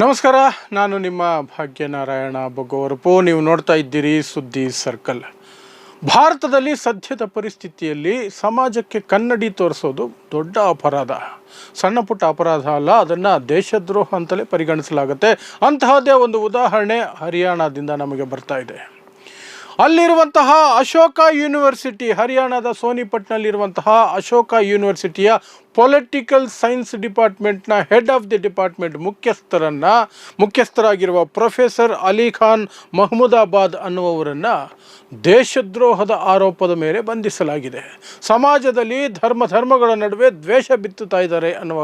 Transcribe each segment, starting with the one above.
ನಮಸ್ಕಾರ, ನಾನು ನಿಮ್ಮ ಭಾಗ್ಯನಾರಾಯಣ ಬೊಗ್ಗೋರಪು ನೀವು ನೋಡ್ತಾ ಇದ್ದೀರಿ ಸುದ್ದಿ ಸರ್ಕಲ್. ಭಾರತದಲ್ಲಿ ಸದ್ಯದ ಪರಿಸ್ಥಿತಿಯಲ್ಲಿ ಸಮಾಜಕ್ಕೆ ಕನ್ನಡಿ ತೋರಿಸೋದು ದೊಡ್ಡ ಅಪರಾಧ. ಸಣ್ಣ ಪುಟ್ಟ ಅಪರಾಧ ಅಲ್ಲ, ಅದನ್ನು ದೇಶದ್ರೋಹ ಅಂತಲೇ ಪರಿಗಣಿಸಲಾಗುತ್ತೆ. ಅಂತಹದ್ದೇ ಒಂದು ಉದಾಹರಣೆ ಹರಿಯಾಣದಿಂದ ನಮಗೆ ಬರ್ತಾ ಇದೆ. ಅಲ್ಲಿರುವಂತಹ ಅಶೋಕ ಯೂನಿವರ್ಸಿಟಿ, ಹರಿಯಾಣದ ಸೋನಿಪಟ್ನಲ್ಲಿರುವಂತಹ ಅಶೋಕ ಯೂನಿವರ್ಸಿಟಿಯ ಪೊಲಿಟಿಕಲ್ ಸೈನ್ಸ್ ಡಿಪಾರ್ಟ್ಮೆಂಟ್ನ ಹೆಡ್ ಆಫ್ ದಿ ಡಿಪಾರ್ಟ್ಮೆಂಟ್ ಮುಖ್ಯಸ್ಥರನ್ನು, ಮುಖ್ಯಸ್ಥರಾಗಿರುವ ಪ್ರೊಫೆಸರ್ ಅಲಿ ಖಾನ್ ಮಹಮೂದಾಬಾದ್ ಅನ್ನುವವರನ್ನು ದೇಶದ್ರೋಹದ ಆರೋಪದ ಮೇಲೆ ಬಂಧಿಸಲಾಗಿದೆ. ಸಮಾಜದಲ್ಲಿ ಧರ್ಮ, ಧರ್ಮಗಳ ನಡುವೆ ದ್ವೇಷ ಬಿತ್ತುತ್ತಾ ಇದ್ದಾರೆ ಅನ್ನುವ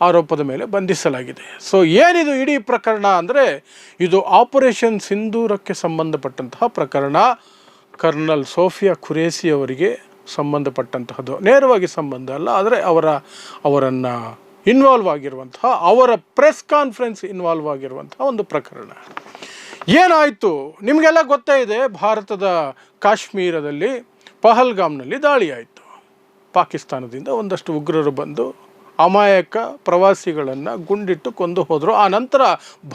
ಆರೋಪದ ಮೇಲೆ ಬಂಧಿಸಲಾಗಿದೆ. ಸೊ ಏನಿದು ಇಡೀ ಪ್ರಕರಣ ಅಂದರೆ, ಇದು ಆಪರೇಷನ್ ಸಿಂಧೂರಕ್ಕೆ ಸಂಬಂಧಪಟ್ಟಂತಹ ಪ್ರಕರಣ. ಕರ್ನಲ್ ಸೋಫಿಯಾ ಖುರೇಸಿ ಅವರಿಗೆ ಸಂಬಂಧಪಟ್ಟಂತಹದ್ದು. ನೇರವಾಗಿ ಸಂಬಂಧ ಅಲ್ಲ, ಆದರೆ ಅವರ, ಅವರನ್ನು ಇನ್ವಾಲ್ವ್ ಆಗಿರುವಂತಹ, ಅವರ ಪ್ರೆಸ್ ಕಾನ್ಫರೆನ್ಸ್ ಇನ್ವಾಲ್ವ್ ಆಗಿರುವಂತಹ ಒಂದು ಪ್ರಕರಣ. ಏನಾಯಿತು? ನಿಮಗೆಲ್ಲ ಗೊತ್ತೇ ಇದೆ, ಭಾರತದ ಕಾಶ್ಮೀರದಲ್ಲಿ ಪಹಲ್ಗಾಮ್ನಲ್ಲಿ ದಾಳಿ ಆಯಿತು ಪಾಕಿಸ್ತಾನದಿಂದ ಒಂದಷ್ಟು ಉಗ್ರರು ಬಂದು ಅಮಾಯಕ ಪ್ರವಾಸಿಗಳನ್ನು ಗುಂಡಿಟ್ಟು ಕೊಂದು ಹೋದರು. ಆ ನಂತರ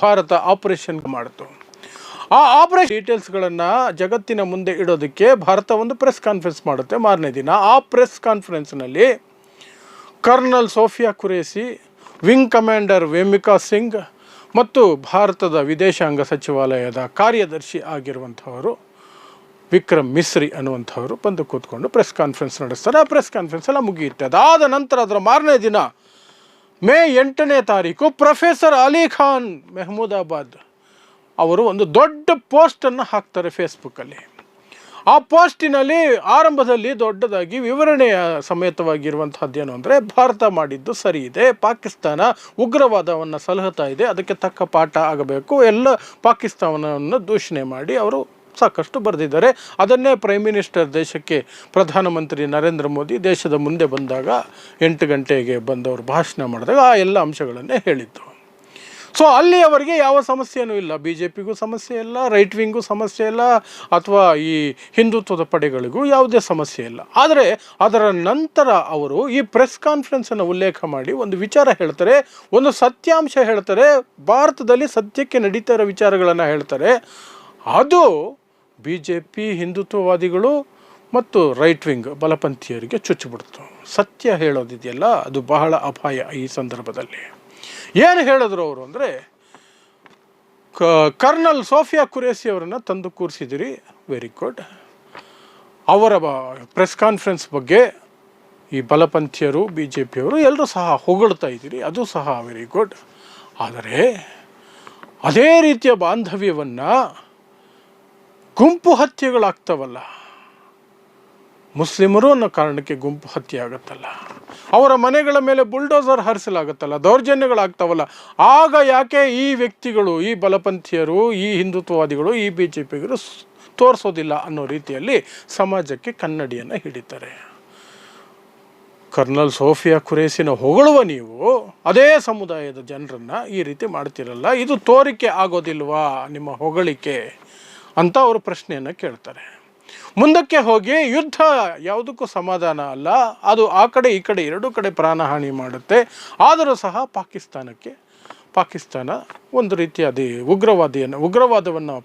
ಭಾರತ ಆಪರೇಷನ್ ಮಾಡಿತು. ಆ ಆಪರೇಷನ್ ಡೀಟೇಲ್ಸ್ಗಳನ್ನು ಜಗತ್ತಿನ ಮುಂದೆ ಇಡೋದಕ್ಕೆ ಭಾರತ ಒಂದು ಪ್ರೆಸ್ ಕಾನ್ಫರೆನ್ಸ್ ಮಾಡುತ್ತೆ ಮಾರನೇ ದಿನ. ಆ press ಕಾನ್ಫರೆನ್ಸ್ನಲ್ಲಿ colonel Sofiya Qureshi wing commander Vyomika Singh ಮತ್ತು ಭಾರತದ ವಿದೇಶಾಂಗ ಸಚಿವಾಲಯದ ಕಾರ್ಯದರ್ಶಿ ಆಗಿರುವಂಥವರು ವಿಕ್ರಮ್ ಮಿಸ್ರಿ ಅನ್ನುವಂಥವರು ಬಂದು ಕೂತ್ಕೊಂಡು ಪ್ರೆಸ್ ಕಾನ್ಫರೆನ್ಸ್ ನಡೆಸ್ತಾರೆ. ಆ ಪ್ರೆಸ್ ಕಾನ್ಫರೆನ್ಸ್ ಎಲ್ಲ ಮುಗಿಯುತ್ತೆ. ಅದಾದ ನಂತರ ಅದರ ಮಾರನೇ ದಿನ ಮೇ ಎಂಟನೇ ತಾರೀಕು ಪ್ರೊಫೆಸರ್ ಅಲಿ ಖಾನ್ ಮೆಹಮೂದಾಬಾದ್ ಅವರು ಒಂದು ದೊಡ್ಡ ಪೋಸ್ಟನ್ನು ಹಾಕ್ತಾರೆ ಫೇಸ್ಬುಕ್ಕಲ್ಲಿ ಆ ಪೋಸ್ಟಿನಲ್ಲಿ ಆರಂಭದಲ್ಲಿ ದೊಡ್ಡದಾಗಿ ವಿವರಣೆಯ ಸಮೇತವಾಗಿರುವಂತಹದ್ದೇನು ಅಂದರೆ, ಭಾರತ ಮಾಡಿದ್ದು ಸರಿ ಇದೆ, ಪಾಕಿಸ್ತಾನ ಉಗ್ರವಾದವನ್ನು ಸಲಹತಾ ಇದೆ, ಅದಕ್ಕೆ ತಕ್ಕ ಪಾಠ ಆಗಬೇಕು, ಎಲ್ಲ ಪಾಕಿಸ್ತಾನವನ್ನು ದೂಷಣೆ ಮಾಡಿ ಅವರು ಸಾಕಷ್ಟು ಬರೆದಿದ್ದಾರೆ. ಅದನ್ನೇ ಪ್ರೈಮ್ ಮಿನಿಸ್ಟರ್ ದೇಶಕ್ಕೆ ಪ್ರಧಾನಮಂತ್ರಿ ನರೇಂದ್ರ ಮೋದಿ ದೇಶದ ಮುಂದೆ ಬಂದಾಗ ಎಂಟು ಗಂಟೆಗೆ ಬಂದವರು ಭಾಷಣ ಮಾಡಿದಾಗ ಆ ಎಲ್ಲ ಅಂಶಗಳನ್ನೇ ಹೇಳಿದ್ದು ಸೊ ಅಲ್ಲಿ ಅವರಿಗೆ ಯಾವ ಸಮಸ್ಯೆನೂ ಇಲ್ಲ. ಬಿ ಜೆ ಪಿಗೂ ಸಮಸ್ಯೆ ಇಲ್ಲ ರೈಟ್ ವಿಂಗ್ಗೂ ಸಮಸ್ಯೆ ಇಲ್ಲ, ಅಥವಾ ಈ ಹಿಂದುತ್ವದ ಪಡೆಗಳಿಗೂ ಯಾವುದೇ ಸಮಸ್ಯೆ ಇಲ್ಲ. ಆದರೆ ಅದರ ನಂತರ ಅವರು ಈ ಪ್ರೆಸ್ ಕಾನ್ಫರೆನ್ಸನ್ನು ಉಲ್ಲೇಖ ಮಾಡಿ ಒಂದು ವಿಚಾರ ಹೇಳ್ತಾರೆ. ಒಂದು ಸತ್ಯಾಂಶ ಹೇಳ್ತಾರೆ. ಭಾರತದಲ್ಲಿ ಸತ್ಯಕ್ಕೆ ನಡೀತಾ ಇರೋ ವಿಚಾರಗಳನ್ನು ಹೇಳ್ತಾರೆ. ಅದು ಬಿ ಜೆ ಪಿ ಹಿಂದುತ್ವವಾದಿಗಳು ಮತ್ತು ರೈಟ್ ವಿಂಗ್ ಬಲಪಂಥೀಯರಿಗೆ ಚುಚ್ಚಿಬಿಡ್ತು. ಸತ್ಯ ಹೇಳೋದಿದೆಯಲ್ಲ, ಅದು ಬಹಳ ಅಪಾಯ ಈ ಸಂದರ್ಭದಲ್ಲಿ. ಏನು ಹೇಳಿದ್ರು ಅವರು ಅಂದರೆ ಕರ್ನಲ್ ಸೋಫಿಯಾ ಕುರೇಸಿ ಅವರನ್ನು ತಂದು ಕೂರಿಸಿದಿರಿ ವೆರಿ ಗುಡ್ ಅವರ ಪ್ರೆಸ್ ಕಾನ್ಫರೆನ್ಸ್ ಬಗ್ಗೆ ಈ ಬಲಪಂಥೀಯರು ಬಿ ಜೆ ಪಿಯವರು ಎಲ್ಲರೂ ಸಹ ಹೊಗಳ್ತಾ ಇದ್ದೀರಿ, ಅದು ಸಹ ವೆರಿ ಗುಡ್ ಆದರೆ, ಅದೇ ರೀತಿಯ ಬಾಂಧವ್ಯವನ್ನು ಗುಂಪು ಹತ್ಯೆಗಳಾಗ್ತವಲ್ಲ. ಮುಸ್ಲಿಮರು ಅನ್ನೋ ಕಾರಣಕ್ಕೆ ಗುಂಪು ಹತ್ಯೆ ಆಗುತ್ತಲ್ಲ ಅವರ ಮನೆಗಳ ಮೇಲೆ ಬುಲ್ಡೋಸರ್ ಹರಿಸಲಾಗುತ್ತಲ್ಲ, ದೌರ್ಜನ್ಯಗಳಾಗ್ತಾವಲ್ಲ. ಆಗ ಯಾಕೆ ಈ ವ್ಯಕ್ತಿಗಳು, ಈ ಬಲಪಂಥೀಯರು, ಈ ಹಿಂದುತ್ವವಾದಿಗಳು, ಈ ಬಿ ಜೆ ಪಿಗರು ತೋರಿಸೋದಿಲ್ಲ ಅನ್ನೋ ರೀತಿಯಲ್ಲಿ ಸಮಾಜಕ್ಕೆ ಕನ್ನಡಿಯನ್ನು ಹಿಡಿತಾರೆ. ಕರ್ನಲ್ ಸೋಫಿಯಾ ಕುರೇಸಿನ ಹೊಗಳುವ ನೀವು, ಅದೇ ಸಮುದಾಯದ ಜನರನ್ನು ಈ ರೀತಿ ಮಾಡ್ತಿರಲ್ಲ, ಇದು ತೋರಿಕೆ ಆಗೋದಿಲ್ವಾ ನಿಮ್ಮ ಹೊಗಳಿಕೆ ಅಂತ ಅವರು ಪ್ರಶ್ನೆಯನ್ನು ಕೇಳ್ತಾರೆ. ಮುಂದಕ್ಕೆ ಹೋಗಿ ಯುದ್ಧ ಯಾವುದಕ್ಕೂ ಸಮಾಧಾನ ಅಲ್ಲ. ಅದು ಆ ಕಡೆ ಈ ಕಡೆ ಎರಡೂ ಕಡೆ ಪ್ರಾಣಹಾನಿ ಮಾಡುತ್ತೆ. ಆದರೂ ಸಹ ಪಾಕಿಸ್ತಾನಕ್ಕೆ, ಪಾಕಿಸ್ತಾನ ಒಂದು ರೀತಿಯ ಅದೇ ಉಗ್ರವಾದಿಯನ್ನು, ಉಗ್ರವಾದವನ್ನು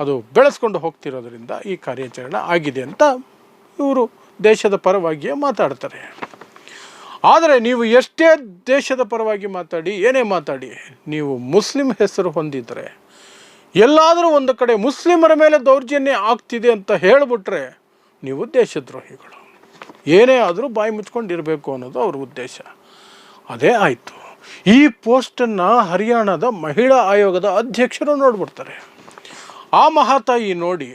ಅದು ಬೆಳೆಸ್ಕೊಂಡು ಹೋಗ್ತಿರೋದ್ರಿಂದ ಈ ಕಾರ್ಯಾಚರಣೆ ಆಗಿದೆ ಅಂತ ಇವರು ದೇಶದ ಪರವಾಗಿಯೇ ಮಾತಾಡ್ತಾರೆ. ಆದರೆ ನೀವು ಎಷ್ಟೇ ದೇಶದ ಪರವಾಗಿ ಮಾತಾಡಿ, ಏನೇ ಮಾತಾಡಿ, ನೀವು ಮುಸ್ಲಿಂ ಹೆಸರು ಹೊಂದಿದರೆ ಎಲ್ಲಾದರೂ ಒಂದು ಕಡೆ ಮುಸ್ಲಿಮರ ಮೇಲೆ ದೌರ್ಜನ್ಯ ಆಗ್ತಿದೆ ಅಂತ ಹೇಳಿಬಿಟ್ರೆ ನೀವು ದೇಶದ್ರೋಹಿಗಳು. ಏನೇ ಆದರೂ ಬಾಯಿ ಮುಚ್ಕೊಂಡಿರಬೇಕು ಅನ್ನೋದು ಅವ್ರ ಉದ್ದೇಶ. ಅದೇ ಆಯಿತು. ಈ ಪೋಸ್ಟನ್ನು ಹರಿಯಾಣದ ಮಹಿಳಾ ಆಯೋಗದ ಅಧ್ಯಕ್ಷರು ನೋಡ್ಬಿಡ್ತಾರೆ. ಆ ಮಹಾತಾಯಿ ನೋಡಿ,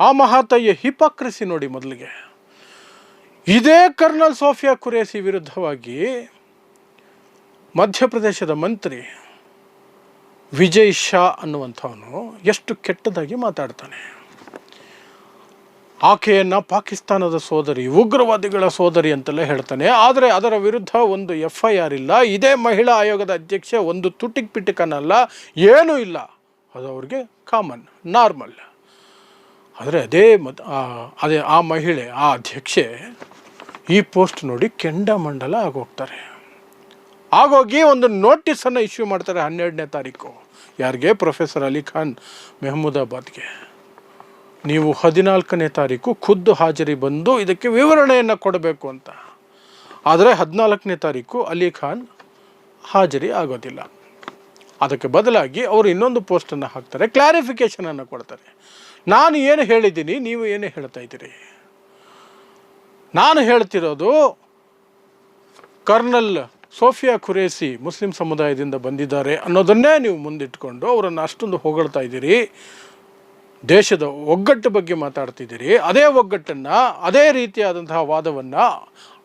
ಆ ಮಹಾತಾಯಿಯ ಹಿಪಾಕ್ರಸಿ ನೋಡಿ ಮೊದಲಿಗೆ. ಇದೇ ಕರ್ನಲ್ ಸೋಫಿಯಾ ಕುರೇಸಿ ವಿರುದ್ಧವಾಗಿ ಮಧ್ಯಪ್ರದೇಶದ ಮಂತ್ರಿ ವಿಜಯ್ ಶಾ ಅನ್ನುವಂಥವನು ಎಷ್ಟು ಕೆಟ್ಟದಾಗಿ ಮಾತಾಡ್ತಾನೆ. ಆಕೆಯನ್ನು ಪಾಕಿಸ್ತಾನದ ಸೋದರಿ, ಉಗ್ರವಾದಿಗಳ ಸೋದರಿ ಅಂತೆಲ್ಲ ಹೇಳ್ತಾನೆ. ಆದರೆ ಅದರ ವಿರುದ್ಧ ಒಂದು ಎಫ್ ಐ ಆರ್ ಇಲ್ಲ. ಇದೇ ಮಹಿಳಾ ಆಯೋಗದ ಅಧ್ಯಕ್ಷೆ, ಒಂದು ತುಟಿಕ್ ಪಿಟಿಕನಲ್ಲ, ಏನೂ ಇಲ್ಲ. ಅದು ಅವ್ರಿಗೆ ಕಾಮನ್, ನಾರ್ಮಲ್. ಆದರೆ ಅದೇ ಮತ್ ಅದೇ ಆ ಮಹಿಳೆ, ಆ ಅಧ್ಯಕ್ಷೆ ಈ ಪೋಸ್ಟ್ ನೋಡಿ ಕೆಂಡಮಂಡಲ ಆಗೋಗ್ತಾರೆ. ಆಗೋಗಿ ಒಂದು ನೋಟಿಸನ್ನು ಇಶ್ಯೂ ಮಾಡ್ತಾರೆ ಹನ್ನೆರಡನೇ ತಾರೀಕು. ಯಾರಿಗೆ? ಪ್ರೊಫೆಸರ್ ಅಲಿ ಖಾನ್ ಮೆಹಮೂದಾಬಾದ್ಗೆ. ನೀವು ಹದಿನಾಲ್ಕನೇ ತಾರೀಕು ಖುದ್ದು ಹಾಜರಿ ಬಂದು ಇದಕ್ಕೆ ವಿವರಣೆಯನ್ನು ಕೊಡಬೇಕು ಅಂತ. ಆದರೆ ಹದಿನಾಲ್ಕನೇ ತಾರೀಕು ಅಲಿ ಖಾನ್ ಹಾಜರಿ ಆಗೋದಿಲ್ಲ. ಅದಕ್ಕೆ ಬದಲಾಗಿ ಅವರು ಇನ್ನೊಂದು ಪೋಸ್ಟನ್ನು ಹಾಕ್ತಾರೆ, ಕ್ಲಾರಿಫಿಕೇಷನನ್ನು ಕೊಡ್ತಾರೆ. ನಾನು ಏನು ಹೇಳಿದ್ದೀನಿ, ನೀವು ಏನು ಹೇಳ್ತಾ ಇದ್ದೀರಿ? ನಾನು ಹೇಳ್ತಿರೋದು ಕರ್ನಲ್ ಸೋಫಿಯಾ ಖುರೇಸಿ ಮುಸ್ಲಿಂ ಸಮುದಾಯದಿಂದ ಬಂದಿದ್ದಾರೆ ಅನ್ನೋದನ್ನೇ ನೀವು ಮುಂದಿಟ್ಕೊಂಡು ಅವರನ್ನು ಅಷ್ಟೊಂದು ಹೊಗಳ್ತಾ ಇದ್ದೀರಿ. ದೇಶದ ಒಗ್ಗಟ್ಟು ಬಗ್ಗೆ ಮಾತಾಡ್ತಿದ್ದೀರಿ. ಅದೇ ಒಗ್ಗಟ್ಟನ್ನು, ಅದೇ ರೀತಿಯಾದಂತಹ ವಾದವನ್ನು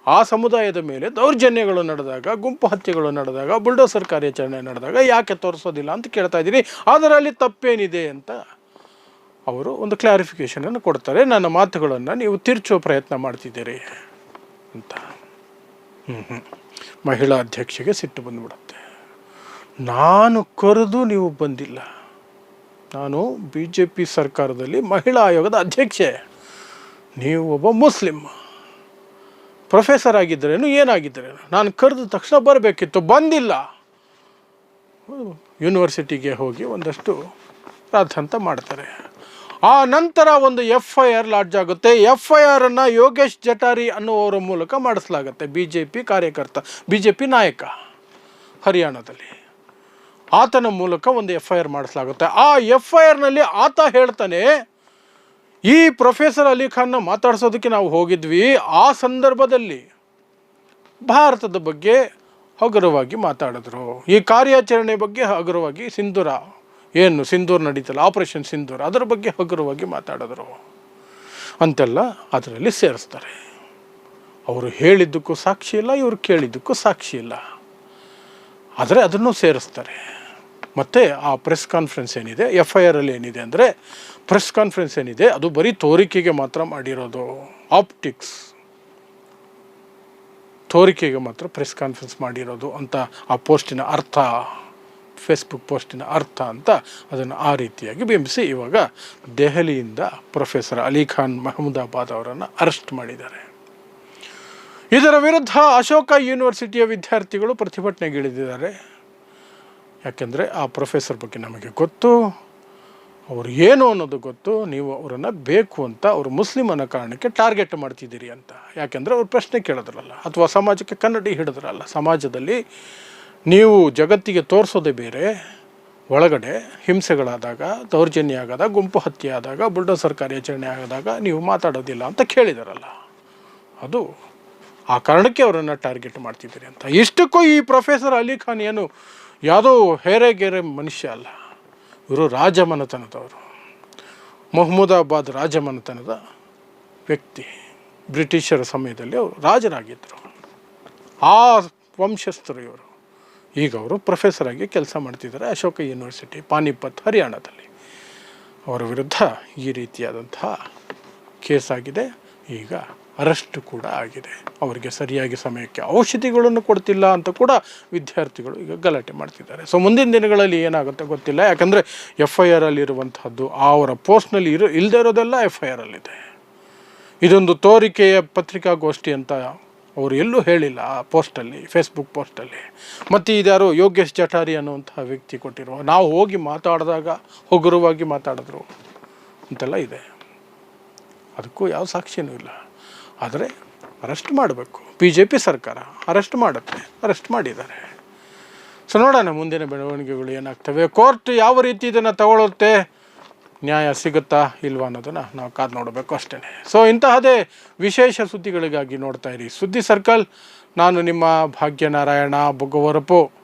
ಆ ಸಮುದಾಯದ ಮೇಲೆ ದೌರ್ಜನ್ಯಗಳು ನಡೆದಾಗ, ಗುಂಪು ಹತ್ಯೆಗಳು ನಡೆದಾಗ, ಬುಲ್ಡೋಸರ್ ಕಾರ್ಯಾಚರಣೆ ನಡೆದಾಗ ಯಾಕೆ ತೋರಿಸೋದಿಲ್ಲ ಅಂತ ಕೇಳ್ತಾ ಇದ್ದೀನಿ ಅದರಲ್ಲಿ ತಪ್ಪೇನಿದೆ ಅಂತ ಅವರು ಒಂದು ಕ್ಲಾರಿಫಿಕೇಷನನ್ನು ಕೊಡ್ತಾರೆ. ನನ್ನ ಮಾತುಗಳನ್ನು ನೀವು ತಿರ್ಚೋ ಪ್ರಯತ್ನ ಮಾಡ್ತಿದ್ದೀರಿ ಅಂತ. ಮಹಿಳಾ ಅಧ್ಯಕ್ಷೆಗೆ ಸಿಟ್ಟು ಬಂದ್ಬಿಡುತ್ತೆ. ನಾನು ಕರೆದು ನೀವು ಬಂದಿಲ್ಲ. ನಾನು ಬಿ ಜೆ ಪಿ ಸರ್ಕಾರದಲ್ಲಿ ಮಹಿಳಾ ಆಯೋಗದ ಅಧ್ಯಕ್ಷೆ. ನೀವು ಒಬ್ಬ ಮುಸ್ಲಿಮ್ ಪ್ರೊಫೆಸರ್ ಆಗಿದ್ದರೇನು, ಏನಾಗಿದ್ದರೇನು? ನಾನು ಕರೆದ ತಕ್ಷಣ ಬರಬೇಕಿತ್ತು, ಬಂದಿಲ್ಲ. ಯೂನಿವರ್ಸಿಟಿಗೆ ಹೋಗಿ ಒಂದಷ್ಟು ಪ್ರಾರ್ಥಂತ ಮಾಡ್ತಾರೆ. ಆ ನಂತರ ಒಂದು ಎಫ್ ಐ ಆರ್ ಲಾಡ್ಜ್ ಆಗುತ್ತೆ. ಎಫ್ ಐ ಆರನ್ನು ಯೋಗೇಶ್ ಜಟಾರಿ ಅನ್ನುವರ ಮೂಲಕ ಮಾಡಿಸಲಾಗುತ್ತೆ. ಬಿ ಜೆ ಪಿ ಕಾರ್ಯಕರ್ತ ಬಿ ಜೆ ಪಿ ನಾಯಕ ಹರಿಯಾಣದಲ್ಲಿ. ಆತನ ಮೂಲಕ ಒಂದು ಎಫ್ ಐ ಆರ್ ಮಾಡಿಸಲಾಗುತ್ತೆ. ಆ ಎಫ್ ಐ ಆರ್ನಲ್ಲಿ ಆತ ಹೇಳ್ತಾನೆ, ಈ ಪ್ರೊಫೆಸರ್ ಅಲಿ ಖಾನ್ನ ಮಾತಾಡಿಸೋದಕ್ಕೆ ನಾವು ಹೋಗಿದ್ವಿ. ಆ ಸಂದರ್ಭದಲ್ಲಿ ಭಾರತದ ಬಗ್ಗೆ ಹಗುರವಾಗಿ ಮಾತಾಡಿದ್ರು. ಈ ಕಾರ್ಯಾಚರಣೆ ಬಗ್ಗೆ ಹಗುರವಾಗಿ ಸಿಂಧೂರ ಏನು ಸಿಂಧೂರ್ ನಡೀತಲ್ಲ ಆಪರೇಷನ್ ಸಿಂಧೂರ್, ಅದರ ಬಗ್ಗೆ ಹಗುರವಾಗಿ ಮಾತಾಡಿದ್ರು. ಅಂತೆಲ್ಲ ಅದರಲ್ಲಿ ಸೇರಿಸ್ತಾರೆ. ಅವರು ಹೇಳಿದ್ದಕ್ಕೂ ಸಾಕ್ಷಿ ಇಲ್ಲ, ಇವರು ಕೇಳಿದ್ದಕ್ಕೂ ಸಾಕ್ಷಿ ಇಲ್ಲ. ಆದರೆ ಅದನ್ನು ಸೇರಿಸ್ತಾರೆ. ಮತ್ತು ಆ ಪ್ರೆಸ್ ಕಾನ್ಫರೆನ್ಸ್ ಏನಿದೆ ಎಫ್ ಐ ಆರಲ್ಲಿ ಏನಿದೆ ಅಂದರೆ ಪ್ರೆಸ್ ಕಾನ್ಫರೆನ್ಸ್ ಏನಿದೆ, ಅದು ಬರೀ ತೋರಿಕೆಗೆ ಮಾತ್ರ ಮಾಡಿರೋದು. ಆಪ್ಟಿಕ್ಸ್ ತೋರಿಕೆಗೆ ಮಾತ್ರ ಪ್ರೆಸ್ ಕಾನ್ಫರೆನ್ಸ್ ಮಾಡಿರೋದು ಅಂತ ಆ ಪೋಸ್ಟಿನ ಅರ್ಥ. ಫೇಸ್ಬುಕ್ ಪೋಸ್ಟಿನ ಅರ್ಥ ಅಂತ ಅದನ್ನು ಆ ರೀತಿಯಾಗಿ ಬಿಂಬಿಸಿ ಇವಾಗ ದೆಹಲಿಯಿಂದ ಪ್ರೊಫೆಸರ್ ಅಲಿ ಖಾನ್ ಮಹಮೂದಾಬಾದ್ ಅವರನ್ನು ಅರೆಸ್ಟ್ ಮಾಡಿದ್ದಾರೆ. ಇದರ ವಿರುದ್ಧ ಅಶೋಕ ಯೂನಿವರ್ಸಿಟಿಯ ವಿದ್ಯಾರ್ಥಿಗಳು ಪ್ರತಿಭಟನೆಗಿಳಿದಿದ್ದಾರೆ. ಯಾಕೆಂದರೆ ಆ ಪ್ರೊಫೆಸರ್ ಬಗ್ಗೆ ನಮಗೆ ಗೊತ್ತು, ಅವರು ಏನು ಅನ್ನೋದು ಗೊತ್ತು, ನೀವು ಅವರನ್ನು ಬೇಕು ಅಂತ ಅವರು ಮುಸ್ಲಿಮ್ ಅನ್ನೋ ಕಾರಣಕ್ಕೆ ಟಾರ್ಗೆಟ್ ಮಾಡ್ತಿದ್ದೀರಿ ಅಂತ. ಯಾಕೆಂದರೆ ಅವ್ರು ಪ್ರಶ್ನೆ ಕೇಳಿದ್ರಲ್ಲ, ಅಥವಾ ಸಮಾಜಕ್ಕೆ ಕನ್ನಡಿ ಹಿಡಿದ್ರಲ್ಲ, ಸಮಾಜದಲ್ಲಿ ನೀವು ಜಗತ್ತಿಗೆ ತೋರಿಸೋದೇ ಬೇರೆ. ಒಳಗಡೆ ಹಿಂಸೆಗಳಾದಾಗ, ದೌರ್ಜನ್ಯ ಆದಾಗ ಗುಂಪು ಹತ್ಯೆ ಆದಾಗ, ಬುಲ್ಡೋಸರ್ ಕಾರ್ಯಾಚರಣೆ ಆದಾಗ ನೀವು ಮಾತಾಡೋದಿಲ್ಲ ಅಂತ ಕೇಳಿದಾರಲ್ಲ. ಅದು ಆ ಕಾರಣಕ್ಕೆ ಅವರನ್ನು ಟಾರ್ಗೆಟ್ ಮಾಡ್ತಿದ್ದೀರಿ ಅಂತ. ಇಷ್ಟಕ್ಕೂ ಈ ಪ್ರೊಫೆಸರ್ ಅಲಿ ಖಾನ್ ಏನು ಯಾವುದೋ ಹೇರೆಗೆರೆ ಮನುಷ್ಯ ಅಲ್ಲ. ಇವರು ರಾಜಮನೆತನದವರು. ಮೊಹಮ್ಮದಾಬಾದ್ ರಾಜಮನೆತನದ ವ್ಯಕ್ತಿ. ಬ್ರಿಟಿಷರ ಸಮಯದಲ್ಲಿ ಅವರು ರಾಜರಾಗಿದ್ದರು. ಆ ವಂಶಸ್ಥರು ಇವರು. ಈಗ ಅವರು ಪ್ರೊಫೆಸರ್ ಆಗಿ ಕೆಲಸ ಮಾಡ್ತಿದ್ದಾರೆ ಅಶೋಕ ಯೂನಿವರ್ಸಿಟಿ ಪಾನಿಪತ್, ಹರಿಯಾಣದಲ್ಲಿ. ಅವರ ವಿರುದ್ಧ ಈ ರೀತಿಯಾದಂತಹ ಕೇಸ್ ಆಗಿದೆ. ಈಗ ಅರೆಸ್ಟ್ ಕೂಡ ಆಗಿದೆ. ಅವರಿಗೆ ಸರಿಯಾಗಿ ಸಮಯಕ್ಕೆ ಔಷಧಿಗಳನ್ನು ಕೊಡ್ತಿಲ್ಲ ಅಂತ ಕೂಡ ವಿದ್ಯಾರ್ಥಿಗಳು ಈಗ ಗಲಾಟೆ ಮಾಡ್ತಿದ್ದಾರೆ. ಸೊ ಮುಂದಿನ ದಿನಗಳಲ್ಲಿ ಏನಾಗುತ್ತೆ ಗೊತ್ತಿಲ್ಲ. ಯಾಕಂದರೆ ಎಫ್ ಐ ಆರಲ್ಲಿರುವಂಥದ್ದು ಅವರ ಪೋಸ್ಟ್ನಲ್ಲಿ ಇರೋ ಇಲ್ಲದೆ ಇರೋದೆಲ್ಲ ಎಫ್ ಐ ಆರಲ್ಲಿದೆ ಇದೊಂದು ತೋರಿಕೆಯ ಪತ್ರಿಕಾಗೋಷ್ಠಿ ಅಂತ ಅವರು ಎಲ್ಲೂ ಹೇಳಿಲ್ಲ ಆ ಪೋಸ್ಟಲ್ಲಿ ಫೇಸ್ಬುಕ್ ಪೋಸ್ಟಲ್ಲಿ. ಮತ್ತು ಇದ್ಯಾರು ಯೋಗೇಶ್ ಜಠಾರಿ ಅನ್ನುವಂತಹ ವ್ಯಕ್ತಿ ಕೊಟ್ಟಿರುವ, ನಾವು ಹೋಗಿ ಮಾತಾಡಿದಾಗ ಹಗುರವಾಗಿ ಮಾತಾಡಿದ್ರು ಅಂತೆಲ್ಲ ಇದೆ. ಅದಕ್ಕೂ ಯಾವ ಸಾಕ್ಷಿನೂ ಇಲ್ಲ. ಆದರೆ ಅರೆಸ್ಟ್ ಮಾಡಬೇಕು. ಬಿ ಜೆ ಪಿ ಸರ್ಕಾರ ಅರೆಸ್ಟ್ ಮಾಡುತ್ತೆ, ಅರೆಸ್ಟ್ ಮಾಡಿದ್ದಾರೆ. ಸೊ ನೋಡೋಣ ಮುಂದಿನ ಬೆಳವಣಿಗೆಗಳು ಏನಾಗ್ತವೆ. ಕೋರ್ಟ್ ಯಾವ ರೀತಿ ಇದನ್ನು ತಗೊಳುತ್ತೆ? ನ್ಯಾಯ ಸಿಗುತ್ತಾ ಇಲ್ವಾ ಅನ್ನೋದನ್ನು ನಾವು ಕಾದು ನೋಡಬೇಕು ಅಷ್ಟೇ ಸೊ ಇಂತಹದೇ ವಿಶೇಷ ಸುದ್ದಿಗಳಿಗಾಗಿ ನೋಡ್ತಾ ಇರಿ. ಸುದ್ದಿ ಸರ್ಕಲ್, ನಾನು ನಿಮ್ಮ ಭಾಗ್ಯನಾರಾಯಣ ಬೊಗ್ಗವರಪು